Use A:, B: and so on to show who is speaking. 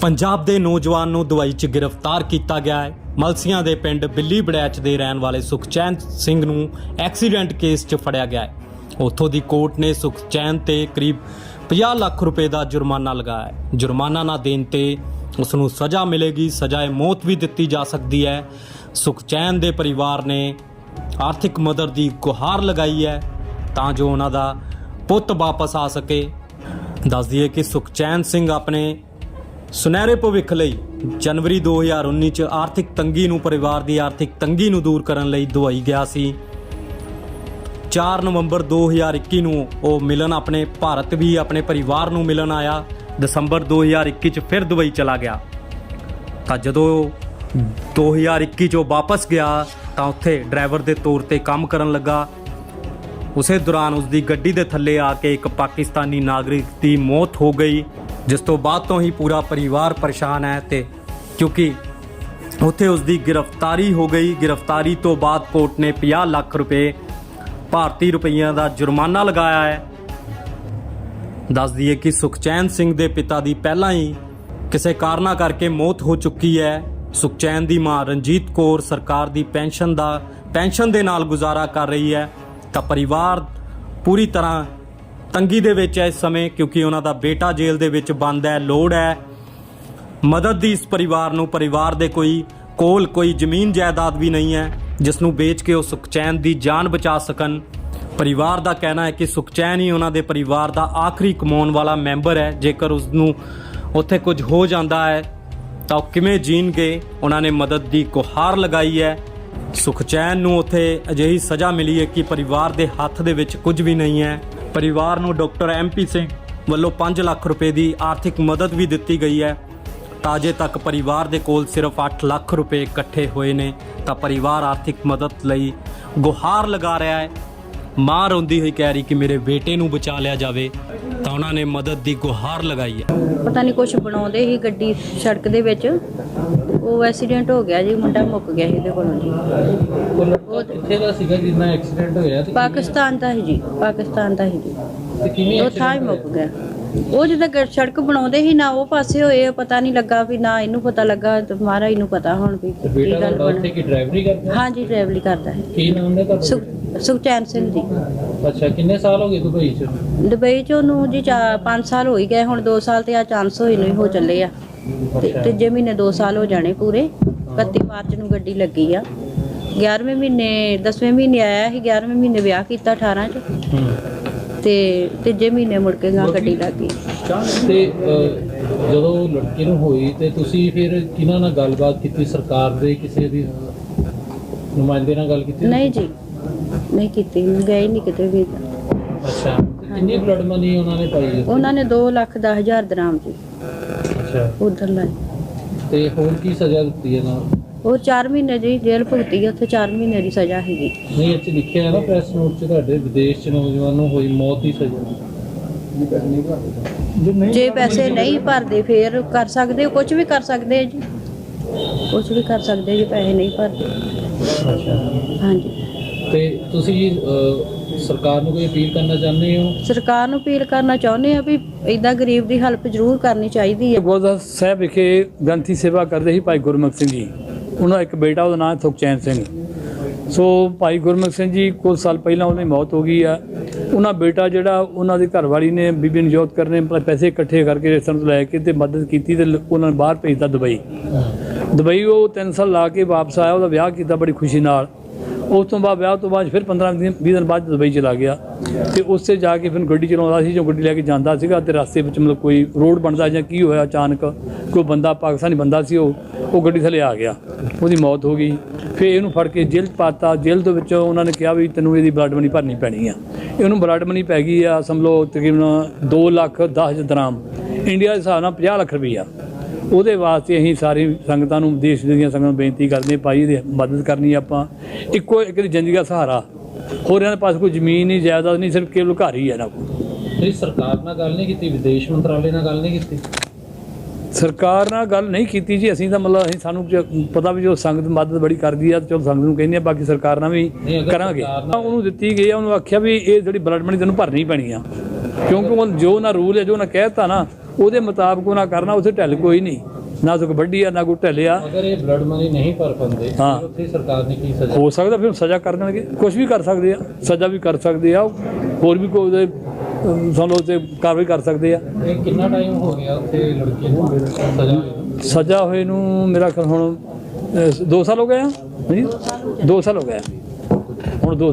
A: ਪੰਜਾਬ ਦੇ ਨੌਜਵਾਨ ਨੂੰ ਦਵਾਈ 'ਚ ਗ੍ਰਿਫਤਾਰ ਕੀਤਾ ਗਿਆ ਹੈ। ਮਲਸੀਆਂ ਦੇ ਪਿੰਡ ਬਿੱਲੀ ਬੜੈਚ ਦੇ ਰਹਿਣ ਵਾਲੇ ਸੁਖਚੈਨ ਸਿੰਘ ਨੂੰ ਐਕਸੀਡੈਂਟ ਕੇਸ 'ਚ ਫੜਿਆ ਗਿਆ ਹੈ। ਉੱਥੋਂ ਦੀ ਕੋਰਟ ਨੇ ਸੁਖਚੈਨ ਤੇ ਕਰੀਬ 50 ਲੱਖ ਰੁਪਏ ਦਾ ਜੁਰਮਾਨਾ ਲਗਾਇਆ ਹੈ। ਜੁਰਮਾਨਾ ਨਾ ਦੇਣ ਤੇ ਉਸ ਨੂੰ ਸਜ਼ਾ ਮਿਲੇਗੀ, ਸਜ਼ਾਏ ਮੌਤ ਵੀ ਦਿੱਤੀ ਜਾ ਸਕਦੀ ਹੈ। ਸੁਖਚੈਨ ਦੇ ਪਰਿਵਾਰ ਨੇ ਆਰਥਿਕ ਮਦਦ ਦੀ ਗੁਹਾਰ ਲਗਾਈ ਹੈ ਤਾਂ ਜੋ ਉਹਨਾਂ ਦਾ ਪੁੱਤ ਵਾਪਸ ਆ ਸਕੇ। ਦੱਸ ਦਈਏ ਕਿ ਸੁਖਚੈਨ ਸਿੰਘ ਆਪਣੇ ਸੁਨਹਿਰੇ ਭਵਿੱਖ ਲਈ ਜਨਵਰੀ 2019 ਚ ਆਰਥਿਕ ਤੰਗੀ ਨੂੰ ਪਰਿਵਾਰ ਦੀ ਆਰਥਿਕ ਤੰਗੀ ਨੂੰ ਦੂਰ ਕਰਨ ਲਈ ਦੁਬਈ ਗਿਆ ਸੀ। 4 ਨਵੰਬਰ 2021 ਨੂੰ ਉਹ ਮਿਲਣ ਆਪਣੇ ਭਾਰਤ ਵੀ ਆਪਣੇ ਪਰਿਵਾਰ ਨੂੰ ਮਿਲਣ ਆਇਆ। ਦਸੰਬਰ 2021 ਚ ਫਿਰ ਦੁਬਈ ਚਲਾ ਗਿਆ। ਤਾਂ ਜਦੋਂ 2021 ਚੋਂ ਵਾਪਸ ਗਿਆ ਤਾਂ ਉੱਥੇ ਡਰਾਈਵਰ ਦੇ ਤੌਰ ਤੇ ਕੰਮ ਕਰਨ ਲੱਗਾ। ਉਸੇ ਦੌਰਾਨ ਉਸ ਦੀ ਗੱਡੀ ਦੇ ਥੱਲੇ ਆ ਕੇ ਇੱਕ ਪਾਕਿਸਤਾਨੀ ਨਾਗਰਿਕ ਦੀ ਮੌਤ ਹੋ ਗਈ। ਜਿਸ ਤੋਂ ਬਾਅਦ ਤੋਂ ਹੀ ਪੂਰਾ ਪਰਿਵਾਰ ਪਰੇਸ਼ਾਨ ਹੈ ਤੇ ਕਿਉਂਕਿ ਉੱਥੇ ਉਸ ਦੀ ਗ੍ਰਿਫਤਾਰੀ ਹੋ ਗਈ। ਗ੍ਰਿਫਤਾਰੀ ਤੋਂ ਬਾਅਦ ਕੋਰਟ ਨੇ 50 ਲੱਖ ਰੁਪਏ ਭਾਰਤੀ ਰੁਪਈਆਂ ਦਾ ਜੁਰਮਾਨਾ ਲਗਾਇਆ ਹੈ। ਦੱਸ ਦਈਏ ਕਿ ਸੁਖਚੈਨ ਸਿੰਘ ਦੇ ਪਿਤਾ ਦੀ ਪਹਿਲਾਂ ਹੀ ਕਿਸੇ ਕਾਰਨਾ ਕਰਕੇ ਮੌਤ ਹੋ ਚੁੱਕੀ ਹੈ। ਸੁਖਚੈਨ ਦੀ ਮਾਂ ਰਣਜੀਤ ਕੌਰ ਸਰਕਾਰ ਦੀ ਪੈਨਸ਼ਨ ਦਾ, ਪੈਨਸ਼ਨ ਦੇ ਨਾਲ ਗੁਜ਼ਾਰਾ ਕਰ ਰਹੀ ਹੈ। ਤਾਂ ਪਰਿਵਾਰ ਪੂਰੀ ਤਰ੍ਹਾਂ ਤੰਗੀ ਦੇ ਵਿੱਚ ਹੈ ਇਸ ਸਮੇਂ, ਕਿਉਂਕਿ ਉਹਨਾਂ ਦਾ ਬੇਟਾ ਜੇਲ੍ਹ ਦੇ ਵਿੱਚ ਬੰਦ ਹੈ, ਲੋੜ ਹੈ। ਮਦਦ ਦੀ ਇਸ ਪਰਿਵਾਰ ਨੂੰ, ਪਰਿਵਾਰ ਦੇ ਕੋਈ ਕੋਲ, ਕੋਈ ਜ਼ਮੀਨ ਜਾਇਦਾਦ ਵੀ ਨਹੀਂ ਹੈ, ਜਿਸ ਨੂੰ ਵੇਚ ਕੇ ਉਹ ਸੁਖਚੈਨ ਦੀ ਜਾਨ ਬਚਾ ਸਕਣ। ਪਰਿਵਾਰ ਦਾ ਕਹਿਣਾ ਹੈ ਕਿ ਸੁਖਚੈਨ ਹੀ ਉਹਨਾਂ ਦੇ ਪਰਿਵਾਰ ਦਾ ਆਖਰੀ ਕਮਾਉਣ ਵਾਲਾ ਮੈਂਬਰ ਹੈ। ਜੇਕਰ ਉਸ ਨੂੰ ਉੱਥੇ ਕੁਝ ਹੋ ਜਾਂਦਾ ਹੈ, ਤਾਂ ਉਹ ਕਿਵੇਂ ਜੀਣਗੇ? ਉਹਨਾਂ ਨੇ ਮਦਦ ਦੀ ਗੁਹਾਰ ਲਗਾਈ ਹੈ। ਸੁਖਚੈਨ ਨੂੰ ਉੱਥੇ ਅਜਿਹੀ ਸਜ਼ਾ ਮਿਲੀ ਹੈ ਕਿ ਪਰਿਵਾਰ ਦੇ ਹੱਥ ਦੇ ਵਿੱਚ ਕੁਝ ਵੀ ਨਹੀਂ ਹੈ। ਪਰਿਵਾਰ ਨੂੰ ਡਾਕਟਰ ਐਮਪੀ ਸਿੰਘ ਵੱਲੋਂ 5 ਲੱਖ ਰੁਪਏ ਦੀ ਆਰਥਿਕ ਮਦਦ ਵੀ ਦਿੱਤੀ ਗਈ ਹੈ। ਤਾਜ਼ੇ ਤੱਕ ਪਰਿਵਾਰ ਦੇ ਕੋਲ ਸਿਰਫ 8 ਲੱਖ ਰੁਪਏ ਇਕੱਠੇ ਹੋਏ ਨੇ। ਤਾਂ ਪਰਿਵਾਰ ਆਰਥਿਕ ਮਦਦ ਲਈ ਗੁਹਾਰ ਲਗਾ ਰਿਹਾ ਹੈ। ਮਾਂ ਰੋਂਦੀ ਹੋਈ ਕਹਿ ਰਹੀ ਕਿ ਮੇਰੇ ਬੇਟੇ ਨੂੰ ਬਚਾ ਲਿਆ ਜਾਵੇ। ਤਾਂ ਉਹਨਾਂ ਨੇ ਮਦਦ ਦੀ ਗੁਹਾਰ ਲਗਾਈ ਹੈ।
B: ਪਤਾ ਨਹੀਂ ਕੁਝ ਬਣਾਉਂਦੇ ਹੀ ਗੱਡੀ ਸੜਕ ਦੇ ਵਿੱਚ। ਉਹ ਐਕਸੀਡੈਂਟ ਹੋ ਗਿਆ ਜੀ ਮੁੰਡਾ ਮੁੱਕ ਗਿਆ ਸੀ ਇਹਦੇ ਕੋਲੋਂ ਜੀ।
C: ਉਹ ਕਿੱਥੇ ਦਾ ਸੀਗਾ ਜਿੰਨਾ ਐਕਸੀਡੈਂਟ ਹੋਇਆ ਤੇ
B: ਪਾਕਿਸਤਾਨ ਦਾ ਸੀ ਜੀ ਪਾਕਿਸਤਾਨ ਦਾ ਸੀ ਜੀ।
C: ਤੇ ਕਿਵੇਂ
B: ਉਹ ਥਾਂ ਹੀ ਮੁੱਕ ਗਿਆ। ਉਹ ਜਿੱਦਾਂ ਗ- ਸੜਕ ਬਣਾਉਂਦੇ ਸੀ ਨਾ ਉਹ ਪਾਸੇ ਹੋਏ ਪਤਾ ਨਹੀਂ ਲੱਗਾ ਵੀ ਨਾ ਇਹਨੂੰ ਪਤਾ ਲੱਗਾ ਤੇ ਮਹਾਰਾਜ ਨੂੰ ਪਤਾ ਹੁਣ ਵੀ ਕੀ
C: ਬੇਟਾ
B: ਗੱਲ
C: ਤੁਹਾਡਾ ਉੱਥੇ
B: ਬਣੀ
C: ਕੀ ਡਰਾਈਵਰੀ ਕਰਦਾ?
B: ਹਾਂਜੀ ਡਰਾਈਵਰੀ ਕਰਦਾ ਹੈ।
C: ਕੀ ਨਾਮ ਹੈ ਤੁਹਾਡਾ?
B: ਸੁਖ ਸੁਖਚੈਨ ਸਿੰਘ ਜੀ।
C: ਅੱਛਾ ਕਿੰਨੇ ਸਾਲ ਹੋ ਗਏ ਦੁਬਈ ਚ?
B: ਦੁਬਈ ਚ ਉਹਨੂੰ ਜੀ 5 ਸਾਲ ਹੋ ਹੀ ਗਏ ਹੁਣ 2 ਸਾਲ ਤੇ ਆ ਚਾਂਸ ਹੋਏ ਨੂੰ ਹੋ ਚੱਲੇ ਆ। ਤੇ ਤੀਜੇ ਮਹੀਨੇ 2 ਸਾਲ ਹੋ ਜਾਣੇ ਪੂਰੇ। 31 ਮਾਰਚ ਨੂੰ ਗੱਡੀ ਲੱਗੀ ਆ। 11ਵੇਂ ਮਹੀਨੇ 10ਵੇਂ ਮਹੀਨੇ ਆਇਆ ਸੀ 11ਵੇਂ ਮਹੀਨੇ ਵਿਆਹ ਕੀਤਾ 18 ਚ। ਤੇ ਤੀਜੇ ਮਹੀਨੇ ਮੁੜ ਕੇ ਗਾਂ ਗੱਡੀ ਲੱਗ
C: ਤੇ ਅਹ, ਜਦੋਂ ਲੜਕੇ ਨੂੰ ਹੋਈ ਤੇ ਤੁਸੀਂ ਫਿਰ ਕਿਹਨਾਂ ਨਾਲ ਗੱਲਬਾਤ ਕੀਤੀ? ਸਰਕਾਰ ਦੇ ਕਿਸੇ ਦੀ ਨੁਮਾਇੰਦੇ ਨਾਲ ਗੱਲ ਕੀਤੀ?
B: ਨਹੀਂ ਜੀ। ਨਹੀਂ ਕੀਤੀ। ਗਏ ਨਹੀਂ ਕਿਤੇ ਵੀ।
C: ਅੱਛਾ। ਤੇ ਕਿੰਨੀ ਬਲੱਡ ਮਨੀ ਉਹਨਾਂ ਨੇ ਪਾਈ?
B: ਉਹਨਾਂ ਨੇ 2 ਲੱਖ 10 ਹਜ਼ਾਰ ਦਰਾਮ ਜੀ।
C: ਅੱਛਾ।
B: ਉਧਰ ਲਾਏ
C: ਤੇ ਹੋਰ ਕੀ ਸਜ਼ਾ ਦਿੱਤੀ ਹੈ ਨਾਲ
B: ਉਹ 4 ਮਹੀਨੇ ਦੀ ਜੇਲ੍ਹ ਭੁਗਤੀ ਆ, ਉੱਥੇ 4 ਮਹੀਨੇ ਦੀ ਸਜ਼ਾ ਹੈਗੀ।
C: ਨਹੀਂ ਇੱਥੇ ਲਿਖਿਆ ਹੈ ਨਾ ਪ੍ਰੈਸ ਨੋਟ 'ਚ ਤੁਹਾਡੇ ਵਿਦੇਸ਼ 'ਚ ਨੌਜਵਾਨ ਨੂੰ ਹੋਈ ਮੌਤ ਦੀ ਸਜ਼ਾ।
B: ਜੇ ਪੈਸੇ ਨਹੀਂ ਭਰਦੇ ਫੇਰ ਕਰ ਸਕਦੇ ਹੋ? ਕੁਝ ਵੀ ਕਰ ਸਕਦੇ ਆ ਜੀ। ਕੁਝ ਵੀ ਕਰ ਸਕਦੇ ਜੇ ਪੈਸੇ ਨਹੀਂ ਭਰਦੇ।
C: ਅੱਛਾ।
B: ਹਾਂਜੀ।
C: ਤੇ ਤੁਸੀਂ ਅਹ, ਸਰਕਾਰ ਨੂੰ ਕੋਈ ਅਪੀਲ ਕਰਨਾ ਚਾਹੁੰਦੇ ਹੋ?
B: ਸਰਕਾਰ ਨੂੰ ਅਪੀਲ ਕਰਨਾ ਚਾਹੁੰਦੇ ਆ ਵੀ ਇਦਾਂ ਗਰੀਬ ਦੀ ਹੈਲਪ ਜ਼ਰੂਰ ਕਰਨੀ ਚਾਹੀਦੀ ਹੈ।
D: ਗੁਰਦੁਆਰਾ ਸਾਹਿਬ ਵਿਖੇ ਗ੍ਰੰਥੀ ਸੇਵਾ ਕਰਦੇ ਸੀ ਭਾਈ ਗੁਰਮੁਖ ਸਿੰਘ ਜੀ। ਉਹਨਾਂ ਦਾ ਇੱਕ ਬੇਟਾ ਉਹਦਾ ਨਾਮ ਸੁਖਚੈਨ ਸਿੰਘ। ਸੋ ਭਾਈ ਗੁਰਮੁਖ ਸਿੰਘ ਜੀ ਕੁਝ ਸਾਲ ਪਹਿਲਾਂ ਉਹਨਾਂ ਦੀ ਮੌਤ ਹੋ ਗਈ ਆ। ਉਹਨਾਂ ਬੇਟਾ ਜਿਹੜਾ ਉਹਨਾਂ ਦੀ ਘਰਵਾਲੀ ਨੇ ਬੀਬੀ ਨਜੋਤ ਕਰਨੇ ਪੈਸੇ ਇਕੱਠੇ ਕਰਕੇ ਰਿਸ਼ਤੇਦਾਰਾਂ ਤੋਂ ਲੈ ਕੇ ਤੇ ਮਦਦ ਕੀਤੀ ਤੇ ਉਹਨਾਂ ਨੇ ਬਾਹਰ ਭੇਜਤਾ ਦੁਬਈ। ਦੁਬਈ ਉਹ 3 ਸਾਲ ਲਾ ਕੇ ਵਾਪਸ ਆਇਆ ਉਹਦਾ ਵਿਆਹ ਕੀਤਾ ਬੜੀ ਖੁਸ਼ੀ ਨਾਲ। ਉਸ ਤੋਂ ਬਾਅਦ ਵਿਆਹ ਤੋਂ ਬਾਅਦ ਫਿਰ 15 ਦਿਨ 20 ਦਿਨ ਬਾਅਦ ਦੁਬਈ ਚਲਾ ਗਿਆ। ਤੇ ਉਸੇ ਜਾ ਕੇ ਫਿਰ ਗੱਡੀ ਚਲਾਉਂਦਾ ਸੀ, ਜੋ ਗੱਡੀ ਲੈ ਕੇ ਜਾਂਦਾ ਸੀਗਾ ਤੇ ਰਸਤੇ ਵਿੱਚ ਮਤਲਬ ਕੋਈ ਰੋਡ ਬਣਦਾ ਜਾਂ ਕੀ ਹੋਇਆ ਅਚਾਨਕ, ਕੋਈ ਬੰਦਾ ਪਾਕਿਸਤਾਨੀ ਬੰਦਾ ਸੀ ਉਹ ਉਹ ਗੱਡੀ ਥੱਲੇ ਆ ਗਿਆ। ਉਹਦੀ ਮੌਤ ਹੋ ਗਈ। ਫਿਰ ਇਹਨੂੰ ਫੜ ਕੇ ਜੇਲ੍ਹ 'ਚ ਪਾਤਾ। ਜੇਲ੍ਹ ਦੇ ਵਿੱਚੋਂ ਉਹਨਾਂ ਨੇ ਕਿਹਾ ਵੀ ਤੈਨੂੰ ਇਹਦੀ ਬਲੱਡ ਮਨੀ ਭਰਨੀ ਪੈਣੀ ਆ। ਇਹਨੂੰ ਬਲੱਡ ਮਨੀ ਪੈ ਗਈ ਆ, ਸਮਝ ਲਓ ਤਕਰੀਬਨ 2 ਲੱਖ 10 ਹਜ਼ਾਰ ਦਰਾਮ। ਇੰਡੀਆ ਦੇ ਹਿਸਾਬ ਨਾਲ 50 ਲੱਖ ਰੁਪਈਆ। ਉਹਦੇ ਵਾਸਤੇ ਅਸੀਂ ਸਾਰੀ ਸੰਗਤਾਂ ਨੂੰ ਦੇਸ਼ ਦੀਆਂ ਸੰਗਤਾਂ ਨੂੰ ਬੇਨਤੀ ਕਰਦੇ ਭਾਈ ਦੀ ਮਦਦ ਕਰਨੀ ਆਪਾਂ। ਇੱਕੋ ਇੱਕ ਦੀ ਜ਼ਿੰਦਗੀ ਦਾ ਸਹਾਰਾ। ਹੋਰਾਂ ਦੇ ਪਾਸ ਕੋਈ ਜ਼ਮੀਨ ਨਹੀਂ ਜਾਇਦਾਦ ਨਹੀਂ ਸਿਰਫ ਕੇਵਲ ਘਰ ਹੀ ਹੈ ਨਾ ਕੋਲ।
C: ਨਹੀਂ ਸਰਕਾਰ ਨਾਲ ਗੱਲ ਨਹੀਂ ਕੀਤੀ ਵਿਦੇਸ਼ ਮੰਤਰਾਲੇ ਨਾਲ ਗੱਲ ਨਹੀਂ ਕੀਤੀ?
D: ਸਰਕਾਰ ਨਾਲ ਗੱਲ ਨਹੀਂ ਕੀਤੀ ਜੀ ਅਸੀਂ ਤਾਂ ਮਤਲਬ ਅਸੀਂ ਸਾਨੂੰ ਪਤਾ ਵੀ ਜੋ ਸੰਗਤ ਮਦਦ ਬੜੀ ਕਰਦੀ ਆ ਚਲੋ ਸੰਗਤ ਨੂੰ ਕਹਿੰਦੇ ਆ ਬਾਕੀ ਸਰਕਾਰ ਨਾਲ ਵੀ ਕਰਾਂਗੇ। ਉਹਨੂੰ ਦਿੱਤੀ ਗਈ ਆ ਉਹਨੂੰ ਆਖਿਆ ਵੀ ਇਹ ਜਿਹੜੀ ਬਲੱਡ ਮਨੀ ਤੈਨੂੰ ਭਰਨੀ ਪੈਣੀ ਆ। ਕਿਉਂਕਿ ਉਹ ਜੋ ਨਾ ਰੂਲ ਹੈ ਜੋ ਨਾ ਕਹਿਤਾ ਨਾ ਉਹਦੇ ਮੁਤਾਬਕ ਉਹਨਾਂ ਕਰਨਾ ਉੱਥੇ ਢਿੱਲ ਕੋਈ ਨਹੀਂ। ਨਾ ਕੋਈ ਵੱਡੀ ਆ ਨਾ ਕੋਈ ਢਿੱਲ ਆ।
C: ਅਗਰ ਇਹ ਬਲੱਡ ਮਨੀ ਨਹੀਂ ਭਰ
D: ਹਾਂ।
C: ਫਿਰ ਉੱਥੇ ਸਰਕਾਰ ਨੇ ਕੀ ਸਜ਼ਾ?
D: ਹੋ ਸਕਦਾ ਫਿਰ ਸਜ਼ਾ ਕਰ ਦੇਣਗੇ। ਕੁਝ ਵੀ ਕਰ ਸਕਦੇ ਆ ਸਜ਼ਾ ਵੀ ਕਰ ਸਕਦੇ ਆ। ਹੋਰ ਵੀ ਕੋਈ ਉਹਦੇ ਸਾਨੂੰ ਤੇ ਕਾਰਵਾਈ ਕਰ ਸਕਦੇ ਆ।
C: ਇਹ ਕਿੰਨਾ ਟਾਈਮ ਹੋ ਗਿਆ ਉੱਥੇ ਲੜਕੇ ਨੂੰ ਸਜ਼ਾ?
D: ਸਜ਼ਾ ਹੋਏ ਨੂੰ ਮੇਰਾ ਖਿਆਲ ਹੁਣ 2 ਸਾਲ ਹੋ ਗਏ ਆ? ਹਾਂਜੀ? 2 ਸਾਲ ਹੋ ਗਏ ਆ। ਹੁਣ 2